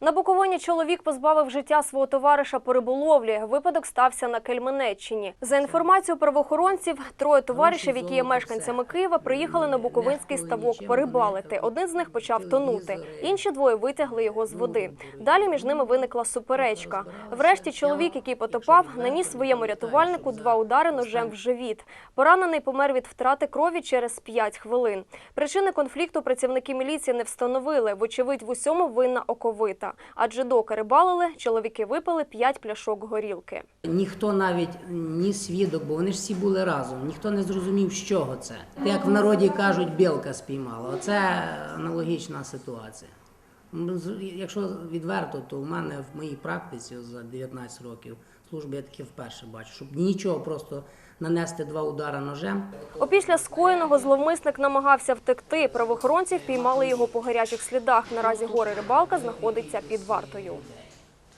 На Буковині чоловік позбавив життя свого товариша по риболовлі. Випадок стався на Кельменеччині. За інформацією правоохоронців, троє товаришів, які є мешканцями Києва, приїхали на Буковинський ставок порибалити. Один з них почав тонути. Інші двоє витягли його з води. Далі між ними виникла суперечка. Врешті чоловік, який потопав, наніс своєму рятувальнику два удари ножем в живіт. Поранений помер від втрати крові через 5 хвилин. Причини конфлікту працівники міліції не встановили. Вочевидь, в усьому винна оковита. Адже доки рибалили, чоловіки випили 5 пляшок горілки. Ніхто навіть ні свідок, бо вони ж всі були разом. Ніхто не зрозумів, з чого це. Як в народі кажуть, білка спіймала. Оце аналогічна ситуація. Якщо відверто, то в мене в моїй практиці за 19 років служби я таке вперше бачу, щоб нічого просто нанести два удара ножем. Опісля скоєного зловмисник намагався втекти. Правоохоронці впіймали його по гарячих слідах. Наразі гори рибалка знаходиться під вартою.